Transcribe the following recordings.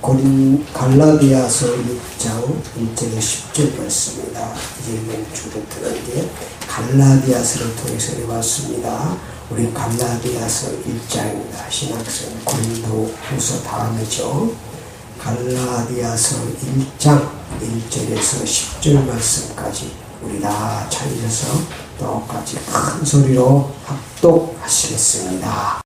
고린 갈라디아서 6장 1절에 10절 말씀입니다. 이제 주로 들었는데 갈라디아서를 통해서 해봤습니다. 우리 갈라디아서 1장입니다. 신학생 고린도 후서 다음이죠. 갈라디아서 1장 1절에서 10절 말씀까지 우리 다 차려서 똑같이 큰 소리로 합독하시겠습니다.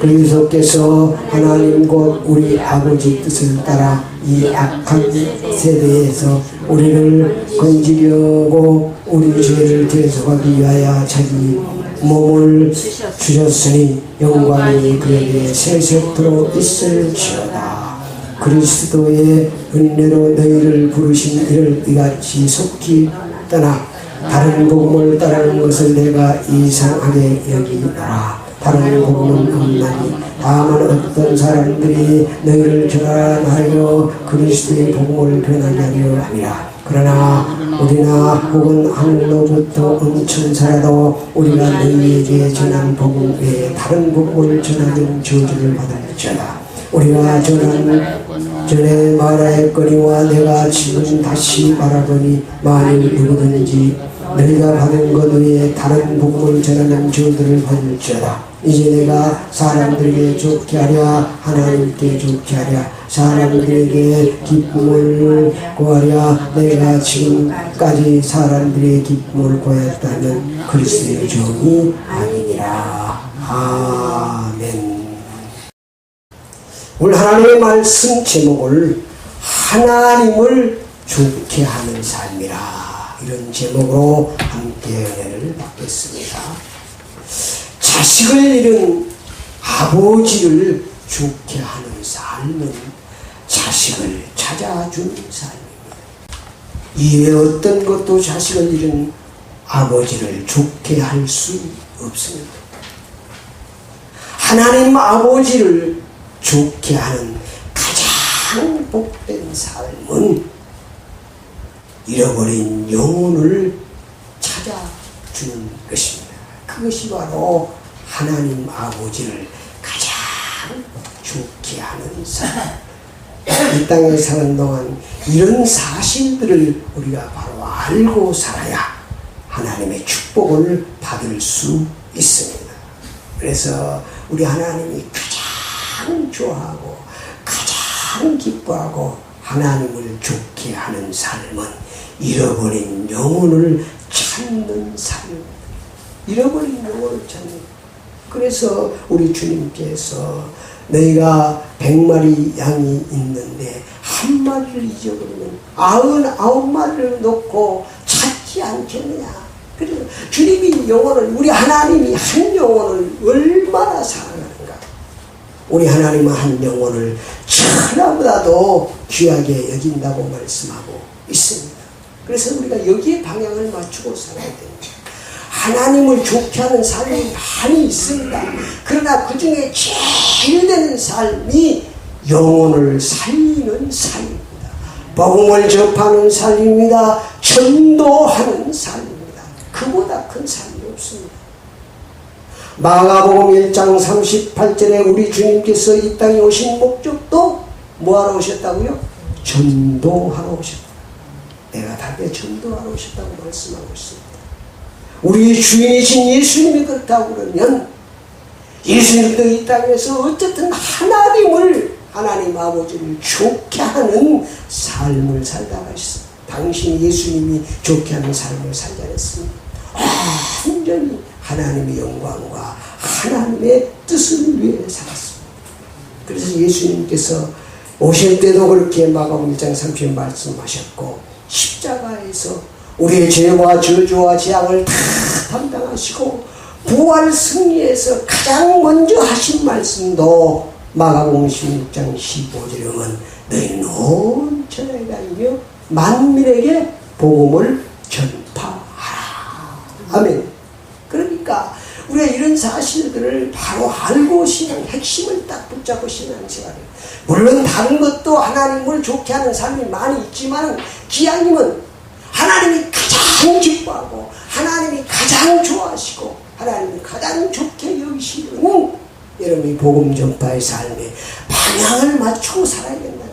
그리스도께서 하나님 곧 우리 아버지 뜻을 따라 이 악한 세대에서 우리를 건지려고 우리 죄를 대속하기 위하여 자기 몸을 주셨으니 영광이 그에게 세세토록 있을지어다. 그리스도의 은혜로 너희를 부르신 이를 이같이 속히 떠나 다른 복음을 따르는 것을 내가 이상하게 여기노라. 다른 복음은 없나니 다만 어떤 사람들이 너희를 전하여 그리스도의 복음을 변하게 하려 함이라. 그러나 우리나 혹은 하늘로부터 응천사라도 우리가 너희에게 전한 복음 외에 다른 복음을 전하는 저주를 받을지어다. 우리가 전한 전에 말하였거니와 내가 지금 다시 말하거니 만일 누구든지 너희가 받은 것 외에 다른 복음을 전하는 저들을 받을지어다. 이제 내가 사람들에게 좋게 하랴 하나님께 좋게 하랴 사람들에게 기쁨을 구하랴 내가 지금까지 사람들의 기쁨을 구하였다면 그리스도의 종이 아니니라. 아멘. 오늘 하나님의 말씀 제목을 하나님을 좋게 하는 삶이라 이런 제목으로 함께 은혜를 받겠습니다. 자식을 잃은 아버지를 좋게 하는 삶은 자식을 찾아주는 삶입니다. 이외 어떤 것도 자식을 잃은 아버지를 좋게 할 수 없습니다. 하나님 아버지를 좋게 하는 가장 복된 삶은 잃어버린 영혼을 찾아주는 것입니다. 그것이 바로 하나님 아버지를 가장 좋게 하는 삶. 이 땅에 사는 동안 이런 사실들을 우리가 바로 알고 살아야 하나님의 축복을 받을 수 있습니다. 그래서 우리 하나님이 가장 좋아하고 가장 기뻐하고 하나님을 좋게 하는 삶은 잃어버린 영혼을 찾는 삶입니다. 잃어버린 영혼을 찾는 그래서 우리 주님께서 너희가 백마리 양이 있는데 한 마리를 잊어버리면 아흔 아홉 마리를 놓고 찾지 않겠느냐. 그래서 주님이 영혼을 우리 하나님이 한 영혼을 얼마나 사랑하는가. 우리 하나님은 한 영혼을 천하보다도 귀하게 여긴다고 말씀하고 있습니다. 그래서 우리가 여기에 방향을 맞추고 살아야 됩니다. 하나님을 좋게 하는 삶이 많이 있습니다. 그러나 그 중에 제일 되는 삶이 영혼을 살리는 삶입니다. 복음을 접하는 삶입니다. 전도하는 삶입니다. 그보다 큰 삶이 없습니다. 마가복음 1장 38절에 우리 주님께서 이 땅에 오신 목적도 뭐하러 오셨다고요? 전도하러 오셨다. 내가 답에 전도하러 오셨다고 말씀하고 있습니다. 우리 주인이신 예수님이 그렇다고 그러면 예수님도 이 땅에서 어쨌든 하나님을 하나님 아버지를 좋게 하는 삶을 살다가 있습니다. 당신 예수님이 좋게 하는 삶을 살지 않았습니다. 완전히 하나님의 영광과 하나님의 뜻을 위해 살았습니다. 그래서 예수님께서 오실 때도 그렇게 마가복음 1장 30절 말씀하셨고 십자가에서 우리의 죄와 저주와 재앙을 다 담당하시고 부활 승리에서 가장 먼저 하신 말씀도 마가복음 16장 15절에 보면 너희는 온 천하에 다니며 만민에게 복음을 전파하라. 아멘. 우리가 이런 사실들을 바로 알고 신앙 핵심을 딱 붙잡고 신앙생활을 물론 다른 것도 하나님을 좋게 하는 삶이 많이 있지만 기왕이면 하나님이 가장 기뻐하고 하나님이 가장 좋아하시고 하나님이 가장 좋게 여기시는 여러분이 복음 전파의 삶에 방향을 맞추고 살아야 거예요.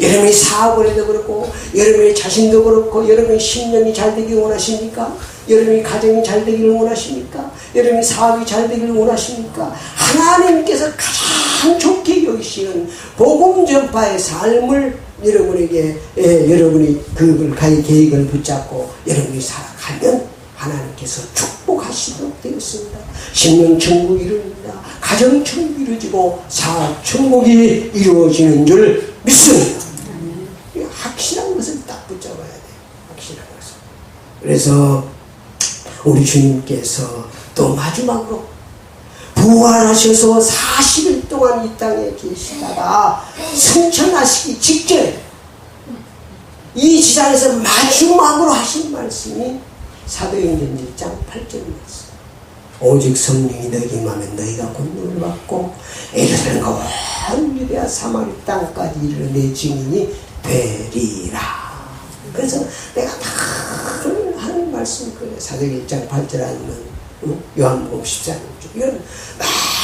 여러분이 사업을 해도 그렇고 여러분의 자신도 그렇고 여러분의 심령이 잘 되길 원하십니까? 여러분이 가정이 잘 되기를 원하십니까? 여러분이 사업이 잘 되기를 원하십니까? 하나님께서 가장 좋게 여기시는 복음 전파의 삶을 여러분에게 예, 여러분이 그걸 가의 계획을 붙잡고 여러분이 살아가면 하나님께서 축복하시도록 되었습니다. 심령 천국이 이루어집니다. 가정 천국이 이루어지고 사업 천국이 이루어지는 줄 믿습니다. 이 확실한 것을 딱 붙잡아야 돼요. 확실한 것을. 그래서 우리 주님께서 또 마지막으로 부활하셔서 40일 동안 이 땅에 계시다가 승천하시기 직전에 이 지상에서 마지막으로 하신 말씀이 사도행전 1장 8절 말씀 오직 성령이 너에게 임하면 너희가 권능을 받고 에르사렘과 온 유대와 사마리 땅까지 이르러 내 증인이 되리라 그래서 내가 다 하는 말씀 그래 사도행 1장 8절 아니면 응? 요한복음 14장 이건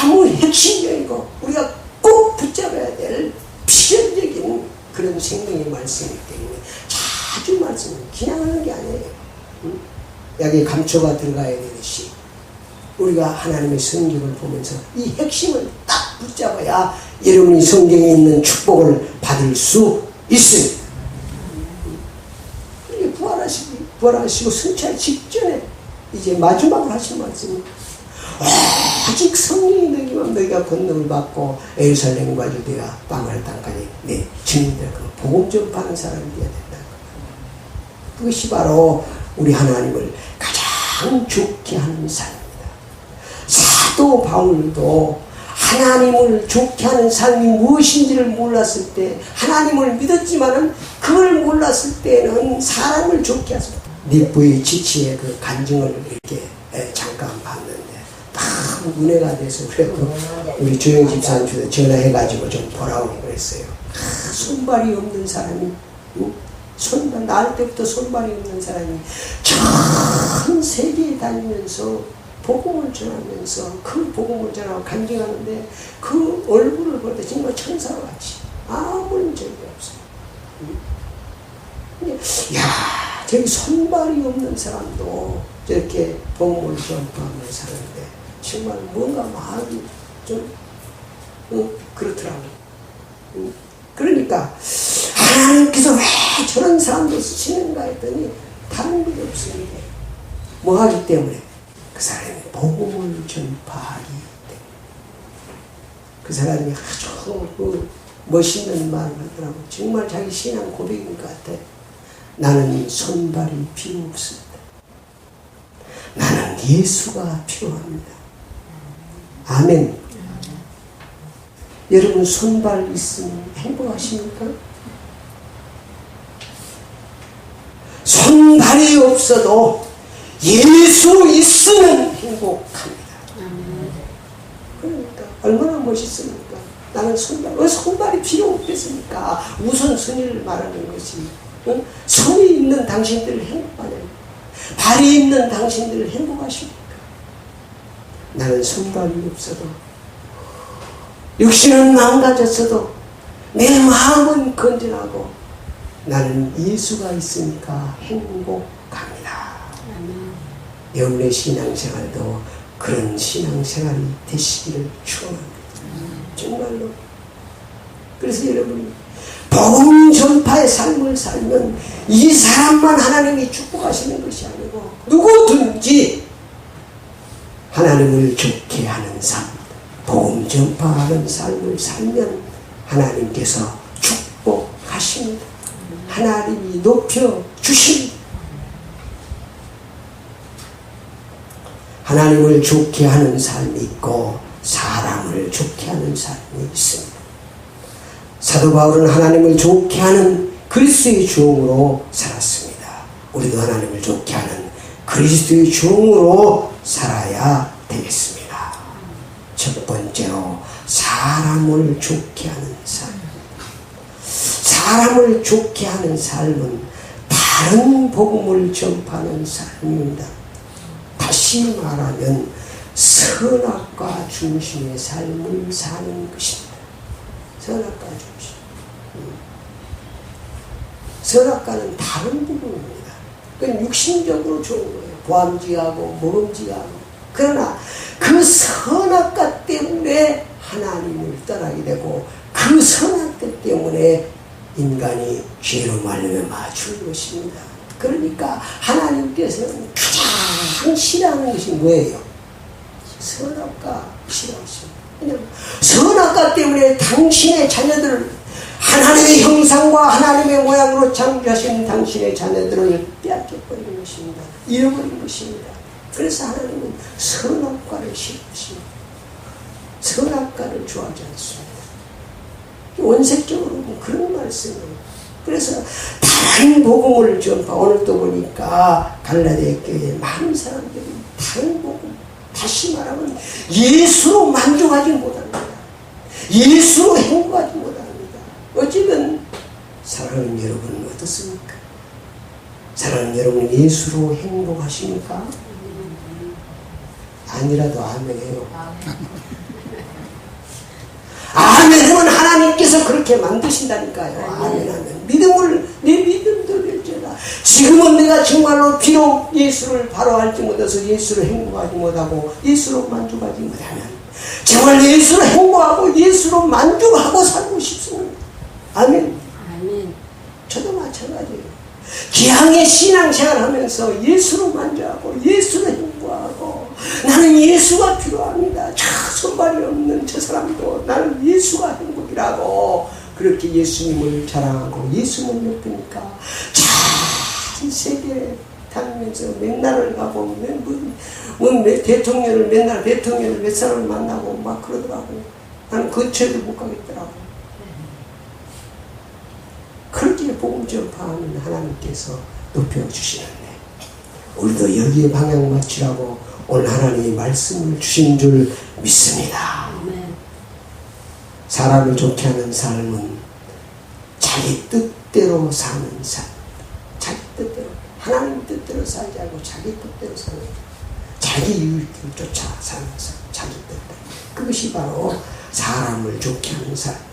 너무 핵심적이고 우리가 꼭 붙잡아야 될 필연적인 그런 생명의 말씀이기 때문에 자주 말씀을 그냥 하는 게 아니에요. 응? 여기 감초가 들어가야 되듯이 우리가 하나님의 성경을 보면서 이 핵심을 딱 붙잡아야 여러분이 성경에 있는 축복을 받을 수 있습니다. 이게 부활하시고, 부활하시고 승차 직전에 이제 마지막으로 하신 말씀은 오직 성령이 너희만 너희가 권능을 받고 에루살렘과 유대와 땅을 땅까지 내 증인들 그 복음 전파하는 사람이 되어야 된다. 그것이 바로 우리 하나님을 가장 좋게 하는 삶입니다. 사도 바울도 하나님을 좋게 하는 삶이 무엇인지를 몰랐을 때 하나님을 믿었지만은 그걸 몰랐을 때는 사람을 좋게 하습니다. 니부의 지치의 그 간증을 이렇게 잠깐 봤는데 참 은혜가 돼서 그래도 우리 조영 집사한테 전화해가지고 좀 보라고 그랬어요. 아, 손발이 없는 사람이 응? 손발 날 때부터 손발이 없는 사람이 전 세계에 다니면서 복음을 전하면서 그 복음을 전하고 간증하는데 그 얼굴을 볼 때 정말 천사와 같이 아무런 적이 없어요. 응? 야 저기 손발이 없는 사람도 저렇게 복음을 전파하며 사는데 정말 뭔가 마음이 좀 어, 그렇더라고요. 어, 그러니까 하나님께서 왜 저런 사람도 쓰시는가 했더니 다른 게 없습니다. 뭐 하기 때문에 그 사람이 복음을 전파하기 때문에 그 사람이 아주 그 멋있는 말을 하더라고 정말 자기 신앙 고백인 것 같아. 나는 손발이 필요 없습니다. 나는 예수가 필요합니다. 아멘. 여러분 손발 있으면 행복하십니까? 손발이 없어도 예수 있으면 행복합니다. 그러니까 얼마나 멋있습니까? 나는 손발, 왜 손발이 필요 없겠습니까? 우선 순위를 말하는 것이 응? 손이 있는 당신들을 행복하냐? 발이 있는 당신들을 행복하십니까? 나는 손발이 없어도 육신은 망가졌어도 내 마음은 건전하고 나는 예수가 있으니까 행복합니다. 여러분의 신앙생활도 그런 신앙생활이 되시기를 축원합니다. 정말로. 그래서 여러분 복음 전파의 삶을 살면 이 사람만 하나님이 축복하시는 것이 아니고 누구든지 하나님을 좋게 하는 삶, 복음 전파하는 삶을 살면 하나님께서 축복하십니다. 하나님이 높여 주십니다. 하나님을 좋게 하는 삶이 있고 사람을 좋게 하는 삶이 있습니다. 사도 바울은 하나님을 좋게 하는 그리스도의 종으로 살았습니다. 우리도 하나님을 좋게 하는 그리스도의 종으로 살아야 되겠습니다. 첫 번째로 사람을 좋게 하는 삶. 사람을 좋게 하는 삶은 다른 복음을 전파하는 삶입니다. 다시 말하면 선악과 중심의 삶을 사는 것입니다. 선악과 중심. 음. 선악과는 다른 부분입니다. 그건 육신적으로 좋은 거예요. 보암지하고 모험지하고. 그러나 그 선악과 때문에 하나님을 떠나게 되고 그 선악과 때문에 인간이 죄로 말미암아 것입니다. 그러니까 하나님께서는 가장 싫어하는 것이 뭐예요? 선악과. 왜냐하면 선악과 때문에 당신의 자녀들을 하나님의 형상과 하나님의 모양으로 창조하신 당신의 자녀들을 빼앗겨버리는 것입니다. 잃어버린 것입니다. 그래서 하나님은 선악과를 싫으십니다. 선악과를 좋아하지 않습니다. 원색적으로 그런 말씀이에요. 그래서 다른 복음을 전파 오늘 또 보니까 갈라디아 교회에 많은 사람들이 다른 복음 다시 말하면 예수로 만족하지 못합니다. 예수로 행복하지 못합니다. 어찌든 사랑하는 여러분은 어떻습니까? 사랑하는 여러분 예수로 행복하십니까? 아니라도 아멘해요. 아멘 하면 하나님께서 그렇게 만드신다니까요. 아멘 하면 믿음을 내 믿음도 될지라. 지금은 내가 정말로 비록 예수를 바로 알지 못해서 예수를 행복하지 못하고 예수로 만족하지 못하면 정말 예수로 행복하고 예수로 만족하고 살고 싶습니다. 아멘. 아멘. 저도 마찬가지예요. 기왕의 신앙생활 하면서 예수로 만족하고 예수로 행복하고 나는 예수가 필요합니다. 저 손발이 없는 저 사람도 나는 예수가 행복이라고 그렇게 예수님을 자랑하고 예수님을 높으니까 전 세계 다니면서 맨날을 가고 뭐, 뭐, 뭐 대통령을 맨날 대통령을 몇 사람을 만나고 막 그러더라고. 나는 근처에도 못 가겠더라고. 그렇게 복음 전파하는 하나님께서 높여주시는데 우리도 여기에 방향 맞추라고 오늘 하나님이 말씀을 주신 줄 믿습니다. 사람을 좋게 하는 삶은 자기 뜻대로 사는 삶. 자기 뜻대로. 하나님 뜻대로 살지 않고 자기 뜻대로 사는 삶. 자기 유익을 쫓아 사는 삶. 자기 뜻대로. 그것이 바로 사람을 좋게 하는 삶.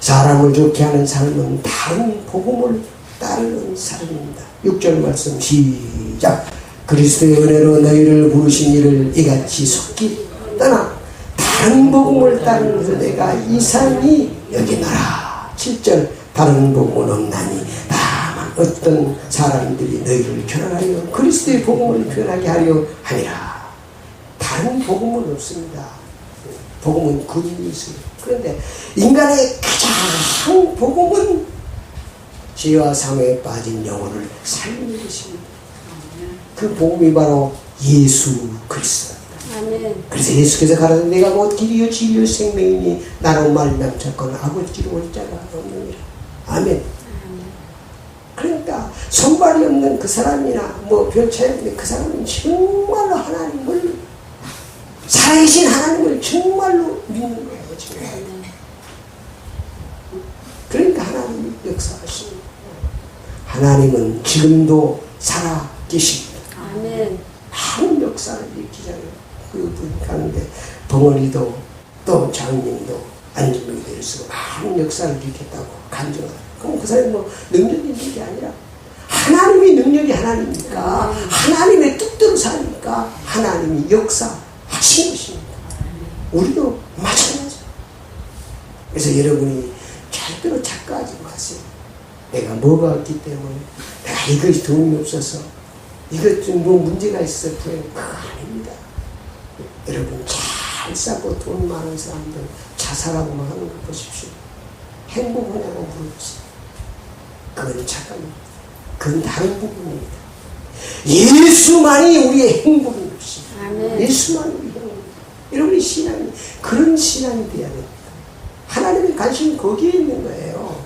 사람을 좋게 하는 삶은 다른 복음을 따르는 삶입니다. 6절 말씀 시작. 그리스도의 은혜로 너희를 부르신 이를 이같이 속기 떠나 다른 복음을 따르는 내가 이상히 여기노라. 7절 다른 복음은 없나니 다만 어떤 사람들이 너희를 결혼하여 그리스도의 복음을 변하게 하려 하니라. 다른 복음은 없습니다. 복음은 그분이 있어요. 그런데 인간의 가장 복음은 죄와 사망에 빠진 영혼을 살리는 것입니다. 그 복음이 바로 예수 그리스도. 아멘. 그래서 예수께서 가라사 내가 곧 길이요 진리요 생명이니 나로 말미암 자건 아버지로 올 자가 없느니라. 아멘. 그러니까 손발이 없는 그 사람이나 뭐 별 차이 없는 그 사람은 정말로 하나님을 살아계신 하나님을 정말로 믿는 거예요. 지금. 아멘. 그러니까 하나님이 역사하십니다. 하나님은 지금도 살아 계십니다. 아멘. 많은 역사를 일으키잖아요. 그분 가운데 벙어리도 또 장님도 안진병이 될수록 많은 역사를 일으켰다고 간증하다. 그럼 그 사람이 뭐 능력이 있는 게 아니라 하나님의 능력이 하나님이니까 하나님의 뜻대로 사니까 하나님이 역사하신 것입니다. 우리도 마찬가지예요. 그래서 여러분이 절대로 착각하지 마세요. 내가 뭐가 없기 때문에 내가 이것이 돈이 없어서 이것 좀 뭐 문제가 있어 그래 그거 아닙니다. 여러분 잘 싸고 돈 많은 사람들 자살하고만 하는 거 보십시오. 행복하냐고 물어보세요. 그건 착각입니다. 그건 다른 부분입니다. 예수만이 우리의 행복인 것입니다. 예수만이 우리의 행복입니다. 여러분의 신앙이 그런 신앙이 되어야 됩니다. 하나님의 관심이 거기에 있는 거예요.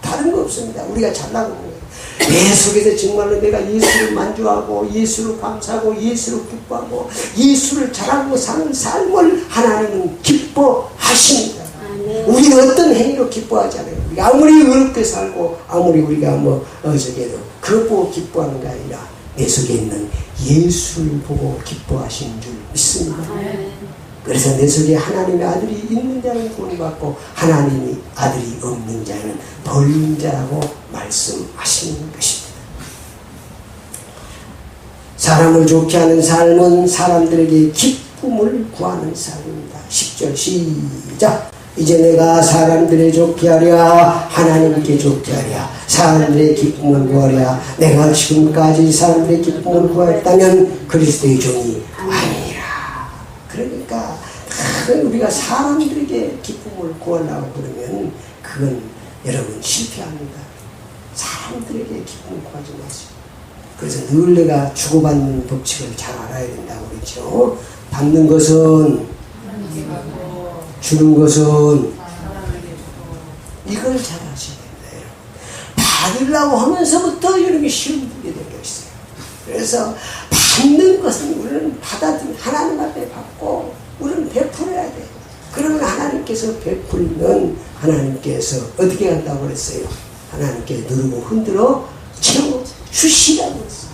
다른 거 없습니다. 우리가 잘나가는 거예요. 내 속에서 정말로 내가 예수를 만족하고 예수를 감사하고 예수를 기뻐하고 예수를 잘하고 사는 삶을 하나님은 기뻐하십니다. 아멘. 우리 어떤 행위로 기뻐하지 않아요. 아무리 어렵게 살고 아무리 우리가 뭐 어저께도 그것 보고 기뻐하는 게 아니라 내 속에 있는 예수를 보고 기뻐하시는 줄 믿습니다. 아멘. 그래서 내 속에 하나님의 아들이 있는 자는 구원받고 하나님이 아들이 없는 자는 벌린 자라고 말씀하시는 것입니다. 사람을 좋게 하는 삶은 사람들에게 기쁨을 구하는 삶입니다. 10절 시작 이제 내가 사람들의 좋게 하랴 하나님께 좋게 하랴 사람들의 기쁨을 구하랴 내가 지금까지 사람들의 기쁨을 구하였다면 그리스도의 종이 큰 우리가 사람들에게 기쁨을 구하려고 그러면 그건 여러분 실패합니다. 사람들에게 기쁨을 구하지 마세요. 그래서 늘 내가 주고받는 법칙을 잘 알아야 된다고 그랬죠. 받는 것은 주는 것은 이걸 잘 아셔야. 여러분. 받으려고 하면서부터 이런 게 들게 되어 있어요. 그래서 받는 것은 우리는 받아들이 하나님 앞에 받고 우리는 베풀어야 돼. 그러면 하나님께서 베풀면 하나님께서 어떻게 한다고 그랬어요? 하나님께 누르고 흔들어 채워 주시라고 했어요.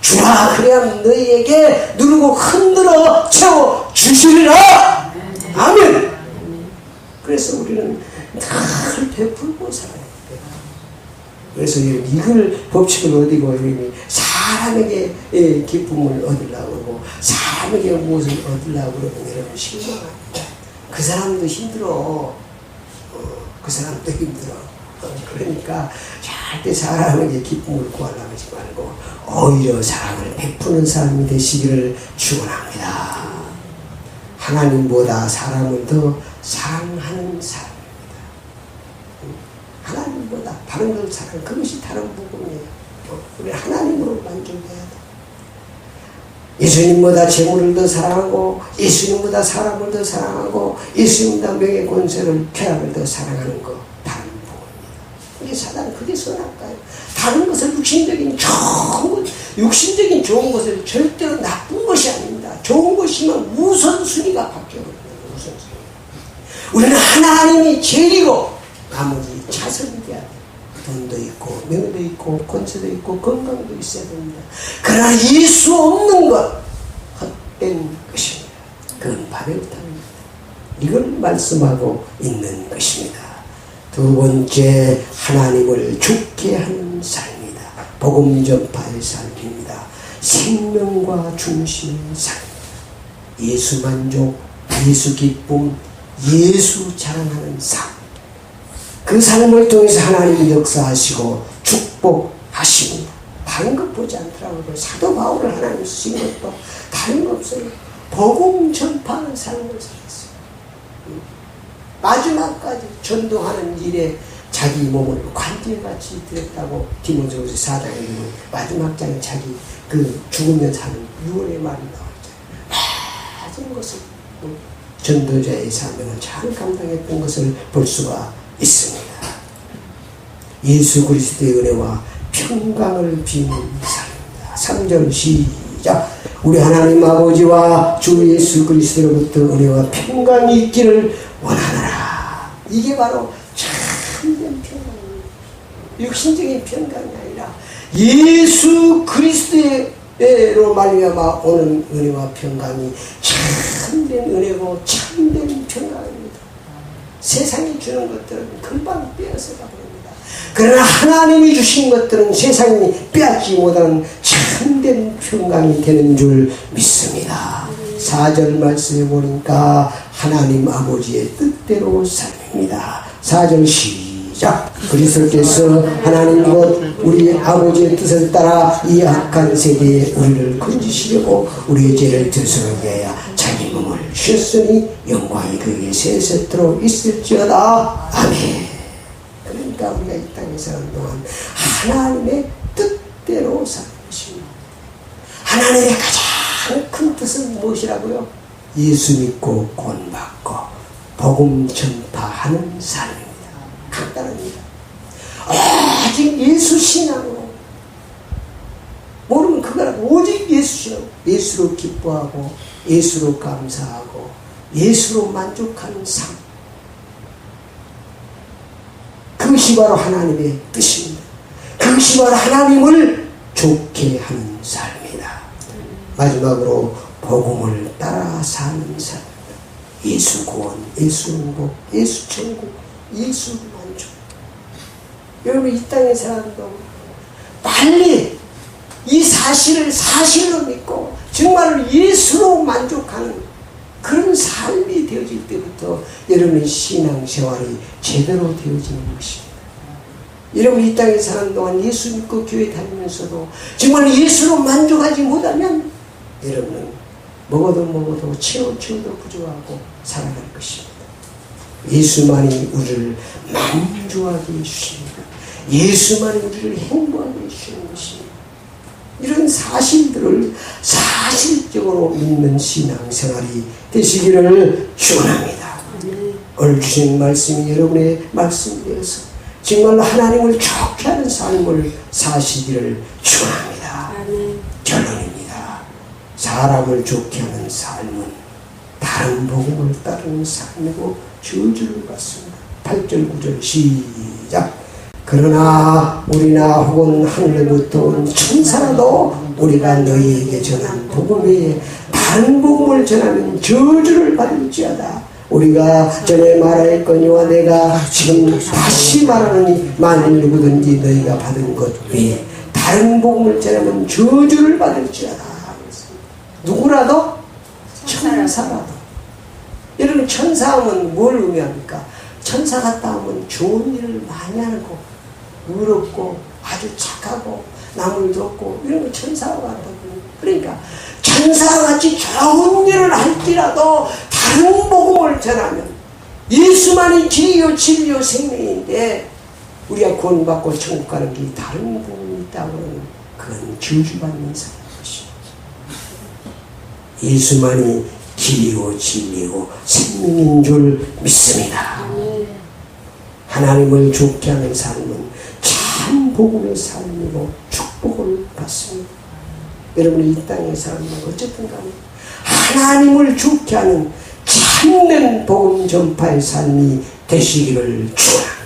주라 그래야 너희에게 누르고 흔들어 채워 주시리라. 아멘. 그래서 우리는 늘 베풀고 살아야 돼요. 그래서 이걸 법칙을 어디고 사람에게 예, 기쁨을 얻으려고 그러고 사람에게 무엇을 얻으려고 여러분 실망합니다. 그 사람도 힘들어. 어, 그 사람도 힘들어. 어, 그러니까 절대 사람에게 기쁨을 구하려고 하지 말고 오히려 사랑을 베푸는 사람이 되시기를 축원합니다. 하나님보다 사람을 더 사랑하는 사람입니다. 하나님보다 다른 걸 사랑 그것이 다른 부분이에요. 어, 우리 하나님으로 만족해야 돼. 예수님보다 재물을 더 사랑하고 예수님보다 사람을 더 사랑하고 예수님보다 명예 권세를 쾌락을 더 사랑하는 거 다른 부분입니다. 이게 사단 그게 선할까요? 다른 것을 육신적인 좋은 것, 육신적인 좋은 것을 절대로 나쁜 것이 아닙니다. 좋은 것이면 우선순위가 바뀌어버립니다. 우선순위. 우리는 하나님이 제일이고 나머지 차선이 돼야 돼. 돈도 있고 명예도 있고 권세도 있고 건강도 있어야 됩니다. 그러나 예수 없는 것 헛된 것입니다. 그건 밥의 부탁입니다. 이걸 말씀하고 있는 것입니다. 두 번째 하나님을 죽게 하는 삶이다. 복음 전파의 삶입니다. 생명과 중심의 삶. 예수 만족, 예수 기쁨, 예수 자랑하는 삶. 그 삶을 통해서 하나님이 역사하시고 축복하십니다. 다른 것 보지 않더라고요. 사도 바울을 하나님 쓰신 것도 다른 거 없어요. 복음 전파하는 삶을 살았어요. 마지막까지 전도하는 일에 자기 몸을 관제같이 드렸다고 디모데후서 4장에 보면 마지막 장에 자기 그 죽으면 사는 유언의 말이 나오죠. 모든 것을 전도자의 사명을 잘 감당했던 것을 볼 수가 있습니다. 예수 그리스도의 은혜와 평강을 비는 삶입니다. 3절 시작. 우리 하나님 아버지와 주 예수 그리스도로부터 은혜와 평강이 있기를 원하노라. 이게 바로 참된 평강입니다. 육신적인 평강이 아니라 예수 그리스도로 말미암아 오는 은혜와 평강이 참된 은혜고 참된 평강입니다. 세상이 주는 것들은 금방 빼앗아가 버립니다. 그러나 하나님이 주신 것들은 세상이 빼앗지 못하는 참된 평강이 되는 줄 믿습니다. 4절 말씀해 보니까 하나님 아버지의 뜻대로 삶입니다. 4절 시작. 그리스도께서 하나님 곧 우리 아버지의 뜻을 따라 이 악한 세계에 우리를 건지시려고 우리의 죄를 들스러게 쉬었으니 영광이 그에게 세세토록 있을지어다. 아멘. 그러니까 우리가 이 땅에 사는 동안 하나님의 뜻대로 사는 것입니다. 하나님의 가장 큰 뜻은 무엇이라고요? 예수 믿고 구원받고 복음 전파하는 삶입니다. 간단합니다. 오직 예수 신앙으로 모르면 그거라도 오직 예수 예수로 기뻐하고 예수로 감사하고 예수로 만족하는 삶 그것이 바로 하나님의 뜻입니다. 그것이 바로 하나님을 좋게 하는 삶이다. 마지막으로 복음을 따라 사는 삶. 예수 구원, 예수 응복, 예수 천국, 예수 만족. 여러분 이 땅의 사람도 빨리 이 사실을 사실로 믿고 정말 예수로 만족하는 그런 삶이 되어질 때부터 여러분의 신앙생활이 제대로 되어지는 것입니다. 여러분 이 땅에 사는 동안 예수 믿고 교회 다니면서도 정말 예수로 만족하지 못하면 여러분은 먹어도 먹어도 채워 채워도 부족하고 살아갈 것입니다. 예수만이 우리를 만족하게 해주십니다. 예수만이 우리를 행복하게 해주시는 것입니다. 이런 사실들을 사실적으로 믿는 신앙생활이 되시기를 축원합니다. 오늘 주신 말씀이 여러분의 말씀이 되어서 정말로 하나님을 좋게 하는 삶을 사시기를 축원합니다. 결론입니다. 사람을 좋게 하는 삶은 다른 복음을 따르는 삶이고 저주를 받습니다. 8절 9절 시작 그러나 우리나 혹은 하늘로부터 온 천사라도 우리가 너희에게 전한 복음 외에 다른 복음을 전하면 저주를 받을지어다. 우리가 전에 말하였거니와 내가 지금 다시 말하노니 만일 누구든지 너희가 받은 것 외에 다른 복음을 전하면 저주를 받을지어다. 누구라도? 천사라도. 여러분 천사하면 뭘 의미합니까? 천사 같다 하면 좋은 일을 많이 하고 의롭고 아주 착하고 남을 돕고 이런 거 천사와 같다고요. 그러니까 천사와 같이 좋은 일을 할지라도 다른 복음을 전하면 예수만이 길이요 진리요 생명인데 우리가 구원받고 천국 가는 길이 다른 복음이 있다고는 그건 저주받는 사람인 것입니다. 예수만이 길이고 진리고 생명인 줄 믿습니다. 하나님을 좋게 하는 삶은 참 복음의 삶이고 축복을 받습니다. 여러분이 이 땅에 사는 어쨌든 간에 하나님을 좋게 하는 참된 복음 전파의 삶이 되시기를 축원합니다.